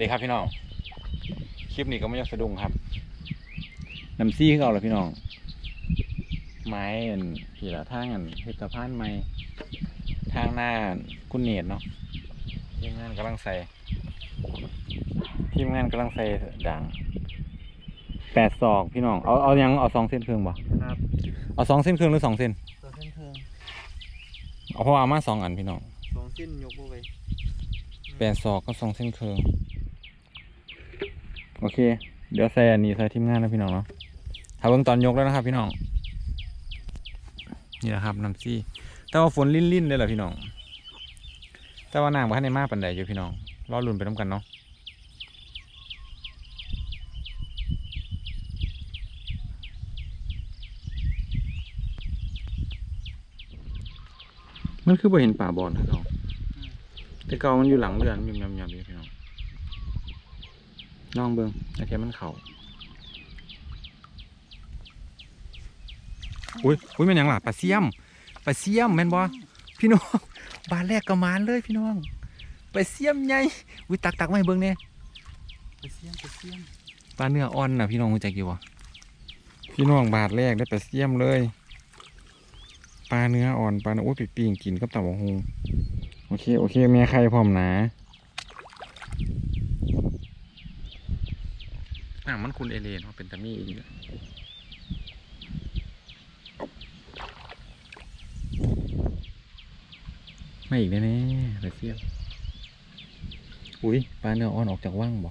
ดีครับพี่น้อง คลิปนี้ก็ไม่ยากสะดุ้งครับน้ำซี่คือเอาละพี่น้อง ไม้อันพี่ละทางอันเฮตพานไม้ทางหน้าคุณเนตเนาะทีมงานกำลังใส่ทีมงานกำลังใส่ด่างแปดศอกพี่น้อง เอาเอายังเอาสองเส้นครึ่งบ่ครับ เอาสองเส้นครึ่งหรือสองเส้นตัวเส้นเทิงเอาเพราะว่าเอามาสองอันพี่น้องสองสิ้นยกบ่ไปแปดศอกก็สองเส้นครึ่ง โอเค เดี๋ยวใส่อันนี้ใส่ทีมงานนะพี่น้องเนาะถ้าเบิ่งตอนยกแล้วนะครับ พี่น้อง นี่แหละครับน้ำซี่ แต่ว่าฝนลิ่นๆเลยแหละพี่น้อง แต่ว่าน้ำก็ให้ในมาปันใดอยู่พี่น้อง รอลุ่นไปน้ำกันเนาะมันคือบ่เห็นป่าบอนคือเก่าแต่เกามันอยู่หลังเรือนยุ่มยำยำอยู่พี่น้อง น้องเบิ่งแต่แค่มันเข่าอุ้ยอุ้ยมันหยังล่ะปลาเสียมปลาเสียมแม่นบ่พี่น้องบานแรกก็มานเลยพี่น้องปลาเสียมใหญ่อุ้ยตักตักมาให้เบิ่งเนี่ยไปเสียมไปเสียมปลาเนื้ออ่อนน่ะพี่น้องรู้จักอยู่บ่พี่น้องบาทแรกได้ปลาเสียมเลยปลาเนื้ออ่อนปลาเนื้ออุ้ยไปปิ้งกินกับตับหงโอเคโอเคแม่ไข่พร้อมนะ อะมันคุณเอเลนเนาเป็นตามี่อีกไม่อีกแน่ๆปลาเสียวอุ้ยปลาเนื้ออ่อนออกจากว่างบ่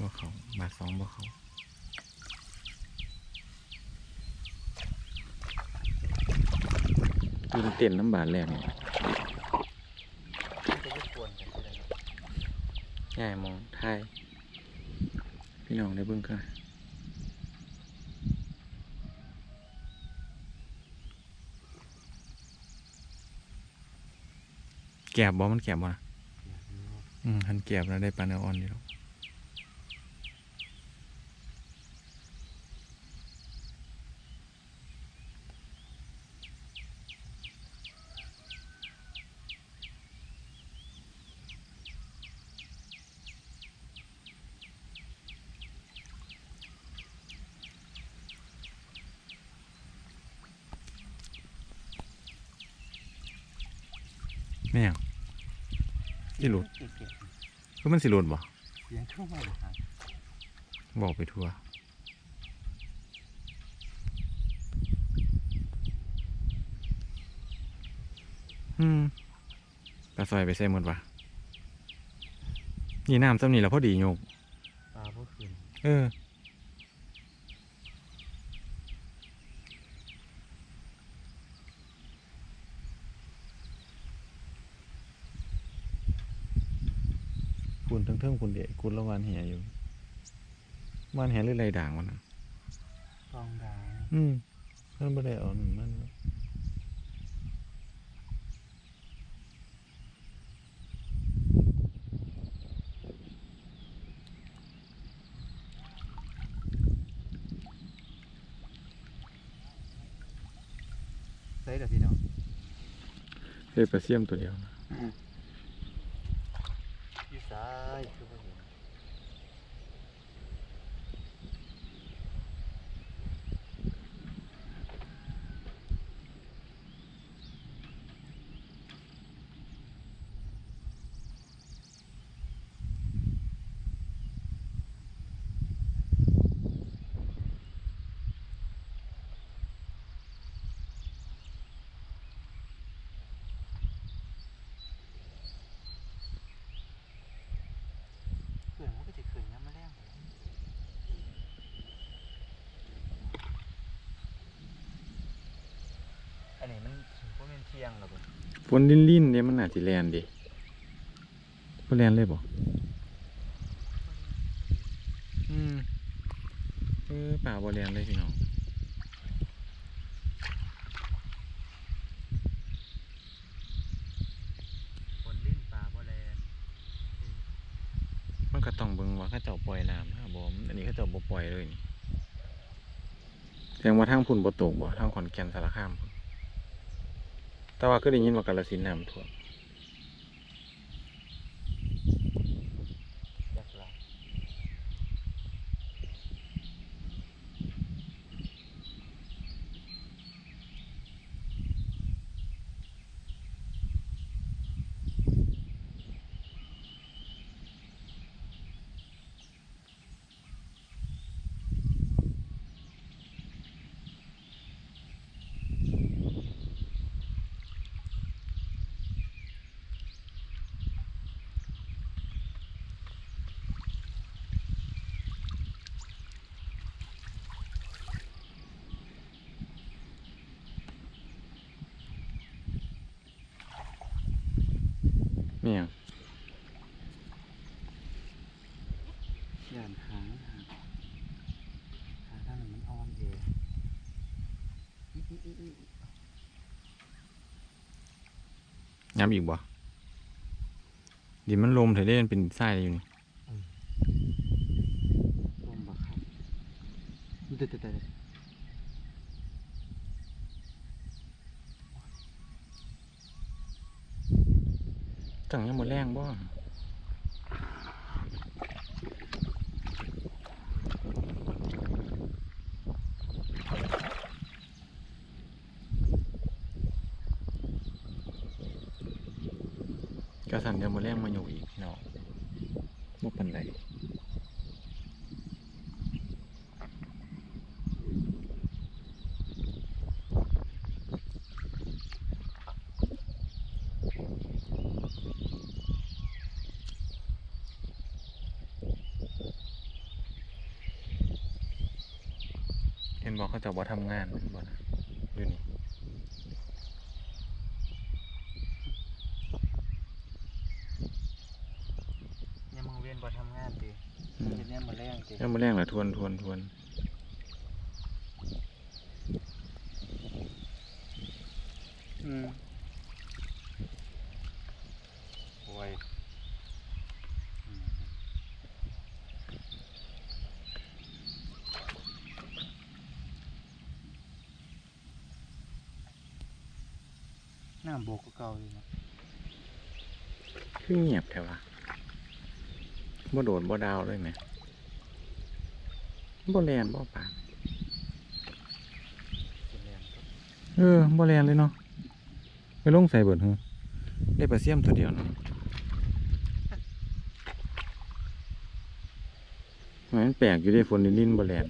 บ่เขาบาทสองบ่ เขายินเต้นน้ำบาทแรกเนี่ยจะไม่ควรกันเลยครับง่ายมองไทายพี่น้องได้เบิ่งกันแกบบ่มันแกบบ่นะอืมหันแกบแล้วได้ปลาเนื้ออ่อนนี่หรอก แม่งสิหลุดเก็บเก็บคือมันสิหลุดบ่เสียงเข้ามาเลยครับบอกไปทั่วอืมปลาซอยไปใส่หมดวะนี่น้ำซ้ำนี่แล้วพอดีโยกปลาพวกคืนเออ คุณทั้งเทิงคุณเดชคุณละวันแหอยู่วันแหหรือไรด่างมันอะกองดาวอืมมันไม่ได้เอาหนึ่งมันใส่เดี๋ยวพี่น้องเฮ้ยปลาเสียมตัวเดียวนะ เียงแล้วผมฝนลิ้นๆเนี่ยมันอาจจะแลนดิบ่แลนเลยบ่อืมเออป่าบ่แลนเลยพี่น้องฝนลิ้นป่าบ่แลนมันก็ต้องเบิ่งว่าเขาเจ้าปล่อยน้ำฮะบ่อันนี้เขาเจ้าบ่ปล่อยเลยนี่แสดงว่าทางพุ่นบ่ตกบ่ทางขอนแก่นสารคามพุ่น แต่ว่าคือได้ยินว่ากาลสินธุ์น้ำท่วม จักรละ นี่ยังย่านหางหางหางทางนั้นมันอ่อนเองย้ำอีกบ่ดินมันลมเถอะเด้มันเป็นทรายอยู่นี่ลมบักครับเด็ดเด็ดเด็ด จังยังหมดแรงบ้างกระสันเดี๋ยวบ่แรงมาอยู่อีกพี่น้องบ่ปันใด เห็นบอกเขาจะบ่ทำงานบ่นะอยู่นี่ยังมึงเวียนบ่ทำงานติเฮ็ดเนี่ยมาแรงติยังบ่แรงเหรอทวนทวนทวน อืมโอ้ยอืมน้ำโบกก็เก่าอยู่เนาะ คือเงียบแท้วะบ่โดดบ่ดาวเลยไหมบ่แลนบ่ปานเออบ่แลนเลยเนาะไปลงใส่เบิดเฮอได้ปลาเสียมตัวเดียวเนาะมันแปลกอยู่ได้ฝนลิ้นๆบ่แลน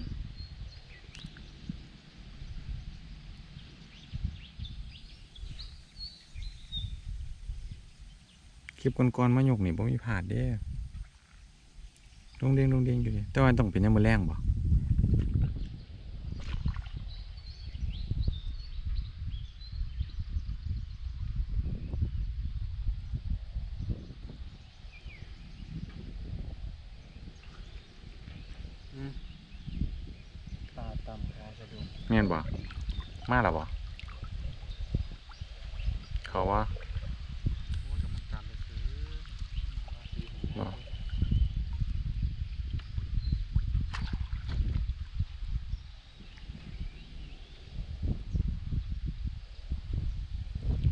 คลิปก่อนๆมายกนี่บ่มีพลาดเด้ลงเด้งลงเด้งอยู่เดิแต่ว่าต้องเป็นยามมื้อแรงบ่อืมตาต่ำขาสะดุ้งแม่นบ่มาแล้วบ่เขาว่า โอ้ยกำลังตามไปซื้อมาตีหู บ่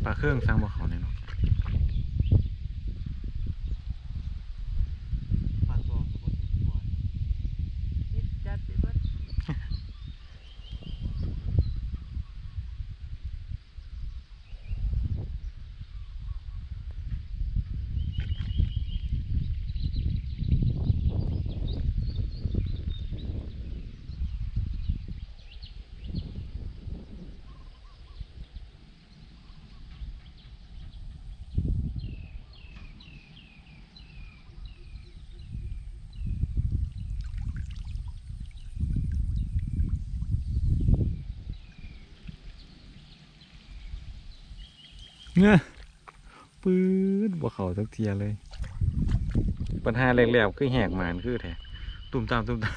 ปลา เครื่องสั่งบ่เขาเนี่ยเนาะ ปลาตองกับพวกสิบตัวนี่จัดไปเบิด เงื้อปื๊ดบ่เขาสักเทียเลย ปัญหาแรกๆคือแหกหมานคือแท้ตุ่มตามตุ่มตาม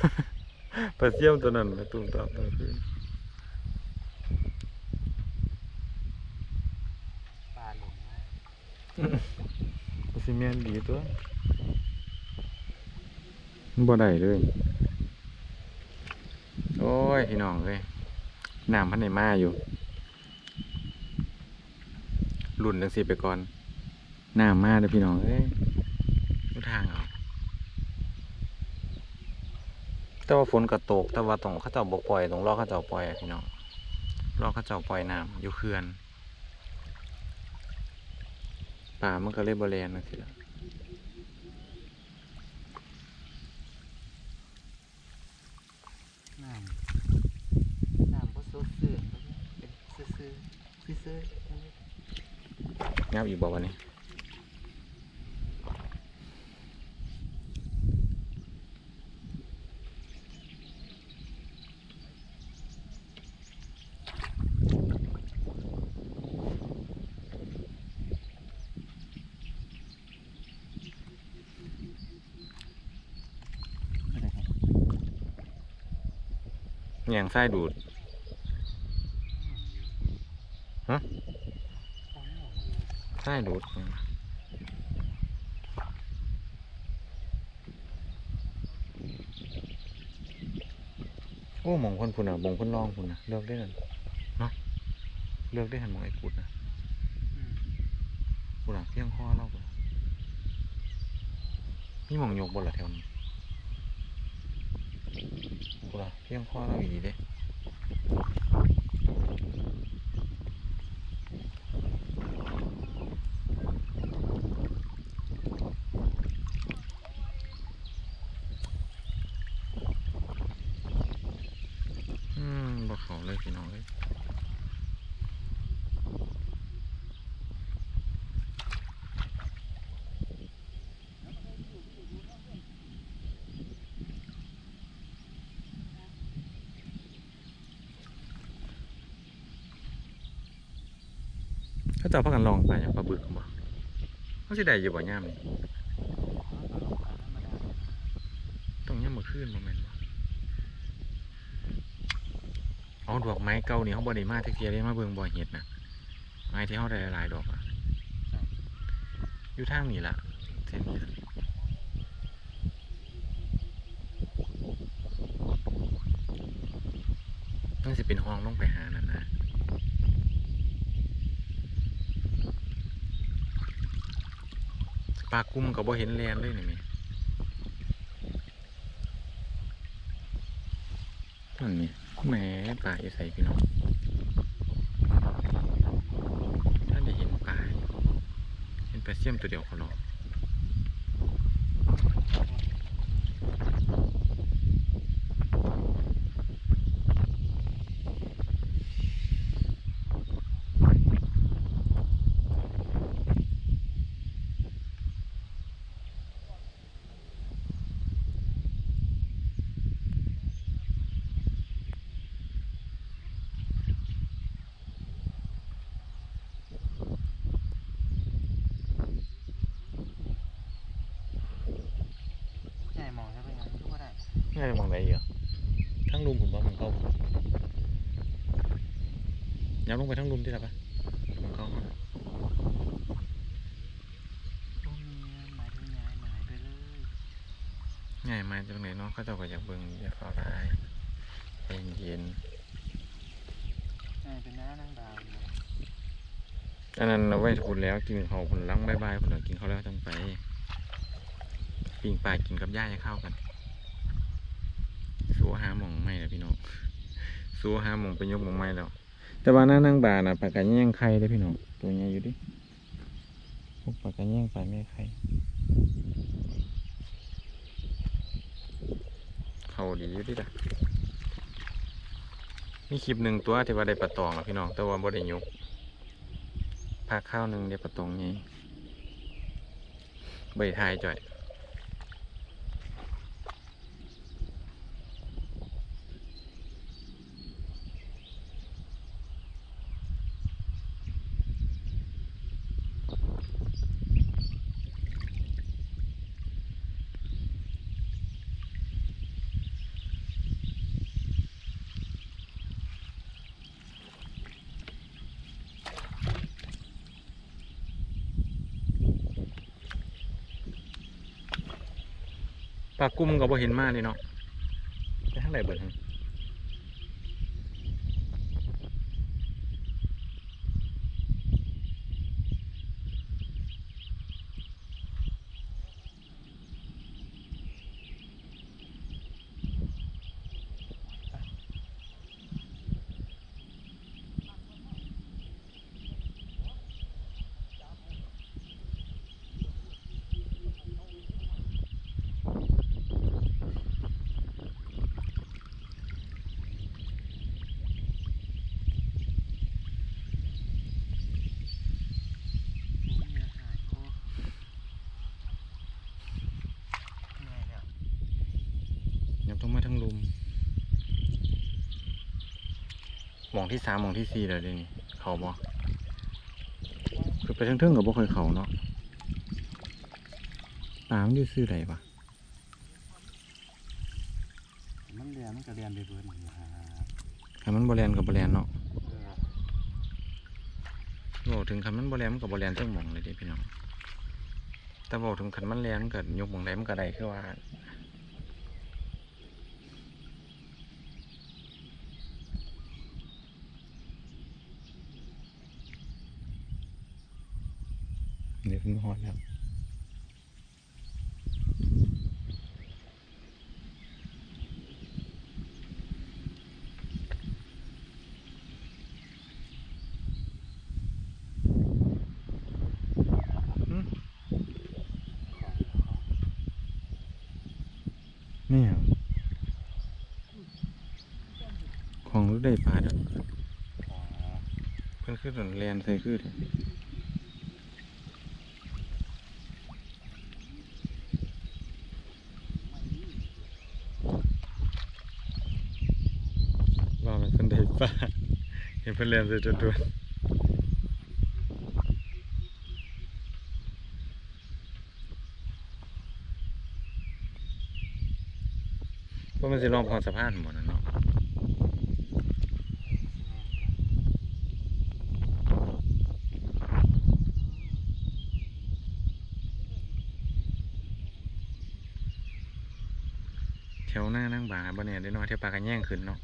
ปลาเสี่ยมตัวนั้นนะตุ่มตามตัวคือปลาหลงนะปลาซิเมนดีตัวมันบ่ได้เลย โอ้ย พี่น้องเลยน้ำพันในมาอยู่ รุ่นจังสีไปก่อนน้ำมาเลยพี่น้องเอ้ยทางเอาแต่ว่าฝนกระตก แต่ว่าตรงข้าเจ้าบกปล่อยตรงรอเขาเจ้าปล่อยพี่น้องรอเขาเจ้าปล่อยน้ำอยู่เขื่อนป่ามันก็เลยบริเวณนั่นสิละ น้ำน้ำก็สดซื่อเป็นซื่อซื่อซื่อซื่อ งับอีกบอกวันนี้อย่างไส้ดูด ฮะ ไส้ดูดโอ้หมองคนพุ่นอะหมองคนลองพุ่นอะเลือกได้กันเนาะเลือกได้หันหมองไอ้กุดนะพุ่นอะเพียงข้อเล่าพุ่นอะมีหมองยกบนละแถวนี้พุ่นอะเพียงข้อเล่าอีกเด้ อืมบอกเขาเลยพี่น้องเลย เขาจะพักกันลองไปอย่างปลาบึกบ่เขาสิได้อยู่บ่ย่ามนี่ต้องย่ามมาขึ้นโมเมนบ่เอาดอกไม้เก่านี่เขาบ่ได้มาจักเทียเลยมาเบิ่งบ่อเห็ดนะไม้ที่เขาได้หลายดอกอะอยู่ทางนี้ล่ะเส้นนี้ล่ะมันสิเป็นห้องลงไปหานั่นนะ ปลากุ้มกับ่เห็นแลนเลยนี่มีนั่นนี่แหมปลาอยู่ใส่พี่น้องท่านได้เห็นปลายเห็นปลาเสี่ยมตัวเดียวเขาหรอกใหญ่มองใช่ไหมงั้นก็ ได้ง่ายมองไหนอีกอะทั้งรุมผมว่ามันเข้าย้ำลงไปทั้งรุมที่ไหนปะมันเข้าตรงนี้หมายถึงย้ายหมายไปเลยง่ายมาจากไหนเนาะเขาเจ้าก็อยากเบิ่งอยากเฝ้าร้ายใจเย็นย้ายไปหน้านั่งดาวเลยๆอันนั้นเราไว้พูดแล้วกินเขาวผลลังบายบายผลลังกินเขาวแล้วต้องไป ปิ่งปลากินกับย่าจะเข้ากันสู้ หาหมองไม่ละพี่น้องสู้หาหมองไปยกหมองไม่แล้ว แต่ว่าหน้านั่งบาน่ะปากระแย่งไข่ได้พี่น้องตัวใหญ่อยู่ดิพวกปากระแย่งปลาแม่ไข่เขาดีอยู่ดิล่ะมีคลิปหนึ่งตัวที่ว่าได้ปลาตองอะพี่น้องแต่ว่าบ่ได้ยกพาข้าวหนึ่งได้ปลาตองไงใบทายจ่อย ปลากุ้มก็บ่เห็นมากเลยเนาะไปทางไหนเบิดหั่นยังต้องมาทางลุมห มองที่สามหมองที่สี่แล้วเดี๋ยวนี้เขาบ่คือไปเทิงๆกับบ่เคยเขาเนาะปลามันอยู่ซื้อใดปะมันเรียนมันก็เรียนไปเบิดนี่ฮะคันมันบ่แลนกับบ่แลนเนาะเออบอกถึงคันมันบ่แลนมันกับ่แลนจังหมองเลยเด้พี่น้องแต่บอกถึงคันมันแลนมันก็ยกหมองใดมันก็ได้คือว่า เพิ่งฮอดแล้วนี่หยังของรู้ได้ปาดอกอ๋อเพิ่นคือถนนแลนใส่คือเถอะว่ามันเพิ่นได้ปลาเห็ นเพิ่นแลนใส่ตัวตัวว่ามันสิลองพอสะพานหมดนะเนาะแถวหน้านั่งบาบ่เนี่ยได้นอยเที่ยวปลากันแย่งขึ้นเนาะ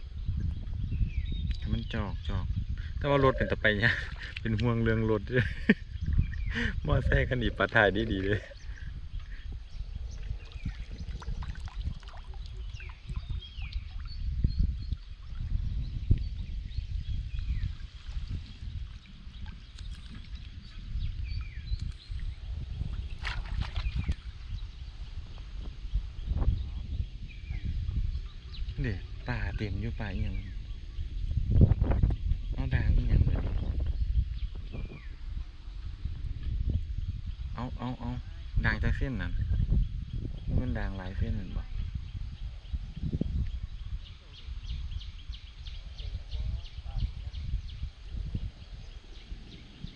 มันจอกจอก แต่ว่ารถเป็นตะไปเนี่ยเป็นห่วงเรื่องรถด้วยมอไซค์คันนี้ปลาถ่ายดีดีเลยเด็ป่าเต็มอยู่ป่าอีหยังเอาด่างอีหยังเลยเอาเอาเอาด่างจากเส้นนั่น มันด่างหลายเส้นนั่นบ่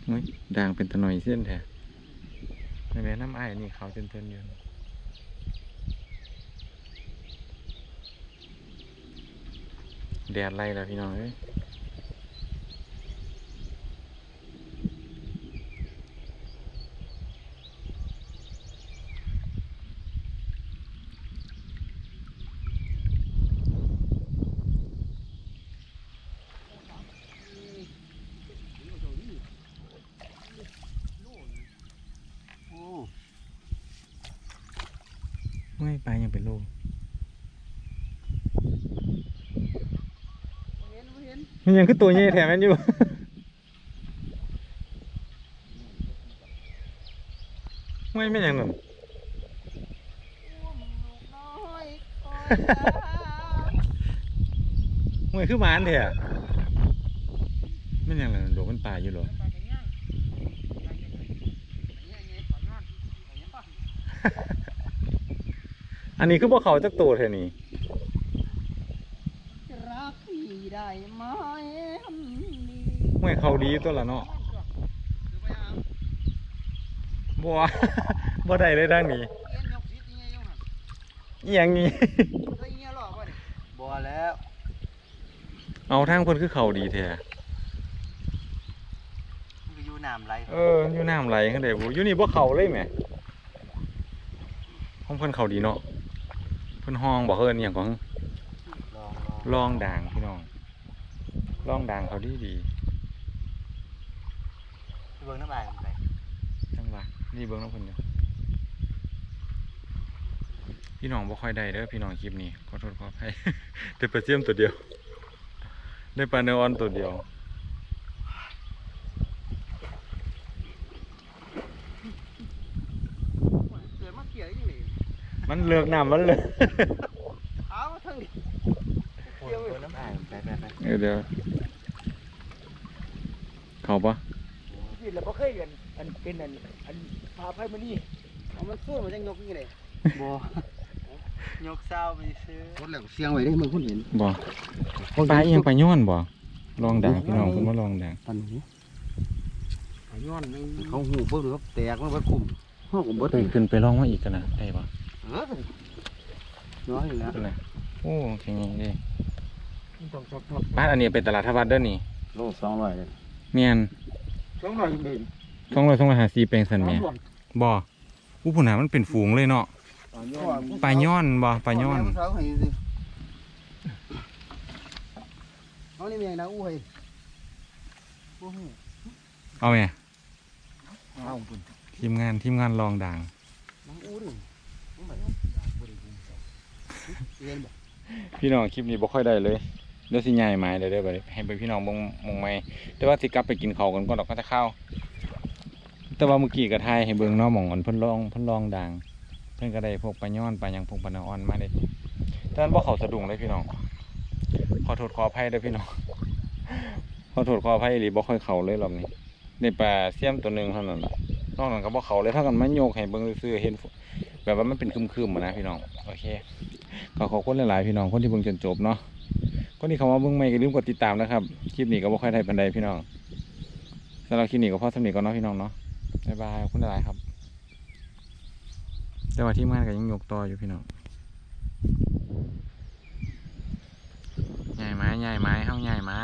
เฮ้ยด่างเป็นตะหน่อยเส้นแท้ในแม่น้ำไอ้นี่เขาวเตือนๆอยู่แดดไล่แล้วพี่น้องเอ้ย ไม่ไปยังเป็นโลกเห็นบ่เห็นมันยังคือตัวใหญ่แถมมันอยู่ไม่ไม่ยังนั่นอุ้มลูกน้อยคอยตาไม่คือหมานเถอะไม่ยังนั่นโดดมันป่าอยู่หรอปา อันนี้คือพวกเขาจักตัวเท่านี้รักพี่ได้ไหมอันนี้ไม่เขาดีตัวละเนาะคือไปหาบัวบ่ได้เลยทางนี้เอียนยกสิยังไงอยู่หั่นอีหยังนี้ใส่เงี้ยหรอบ่นี่บ่แล้วเอาทางคนคือเขาดีแท้มันก็อยู่น้ำไหลเอออยู่น้ำไหลข้างใดบุอยู่นี่บ่เขาเลยแหมห้องเพิ่นเขาดีเนาะ เพิ่นห้องบอกเอิ้นอหย่างของลองลองลองด่างพี่น้องลองด่างเขาดีดีเบิ่งน้ำลายมันไปๆจังหวะนี่เบิ่งน้ำเพิ่นเด้อพี่น้องบ่ค่อยได้เด้อพี่น้องคลิปนี้ขอโทษขออภัยได้ปลาเสียมตัวเดียว ได้ปลาเนื้ออ่อนตัวเดียว เสือมาเกี่ยวยังไง มันเลือกน้ำมันเลยเอาทั้งนี้เบิ่งน้ำลายมันไปไปไปเดี๋ยวเดี๋ยวเขาปะที่เราบ่เคยกันอันเป็นอันอันพาไพ่มานี่เอามันสู้มันยังยกยังไงบ่ยกเศร้าไปซื้อคนแล้วเสียงไว้ได้มึงคนเห็นบ่ปลาเอียงปลาย้อนบ่ลองด่างพี่น้องเพิ่นมาลองด่างปันหูย้อนไม่เขาหูเบิ่งครับแตกมันเบิดกลุ่มห้องผมเบิดไปขึ้นไปลองมาอีกกันนะได้ปะเออ น้อยอยู่แล้วนไงโอ้แข็งๆเด้ต้องชอบชอบบ้านอันนี้เป็นตลาดทวัดเด้อนี่โลสองร้อยเลยเมียนสองร้อยเด่นท้องร้อยท้องร้อยหาสิบเป็นสันแหม่บ่อู้ผู้หนามันเป็นฝูงเลยเนาะปลาย้อนบ่ปลาย้อนเสาเอานี่แม่นะอู้ให้เอาไหมเอาทีมงานทีมงานลองด่างน้องอู้ดิน้องแบบเรียนบ่ พี่น้องคลิปนี้บ่ค่อยได้เลยเดี๋ยวสิใหญ่ไม้เลยเด้อบัดนี้ให้เป็นพี่น้องมงมงไม้แต่ว่าสิกลับไปกินข้าวกันก่อนดอกก็จะเข้า แต่ว่าเมื่อกี้ก็ทายให้เบิ่งนาะหม่องอันเพิ่นลองเพิ่นลองด่างเพิ่นก็ได้พวกปลาย้อนปลายังพวกปลาเนื้ออ่อนมาได้แต่มันบ่เขาสะดุ้งเลยพี่น้องขอโทษขออภัยเด้อพี่น้องขอโทษขออภัยอีหลีบ่ค่อยเข้าเลยรอบนี้ได้ปลาเสียมตัวหนึ่งเท่านั้นนอกนั้นก็บ่เข้าเลยถ้ากันมันโยกให้เบิ่งซื่อเห็น แบบว่ามันเป็นครึมๆอะนะพี่น้องโอเค ก็ขอบคุณหลายๆพี่น้องคนที่เบิ่งจนจบเนาะคนที่เขามาเบิ่งใหม่ก็อย่าลืมกดติดตามนะครับคลิปนี้ก็บ่ค่อยได้ปานใดพี่น้องสำหรับคลิปนี้ก็พอสำเนีก่อนเนาะพี่น้องเนาะบ๊ายบายขอบคุณหลายๆครับ แต่ว่าทีมงานก็ยังยกต่ออยู่พี่น้องใหญ่ไม้ใหญ่ไม้เฮาใหญ่ไม้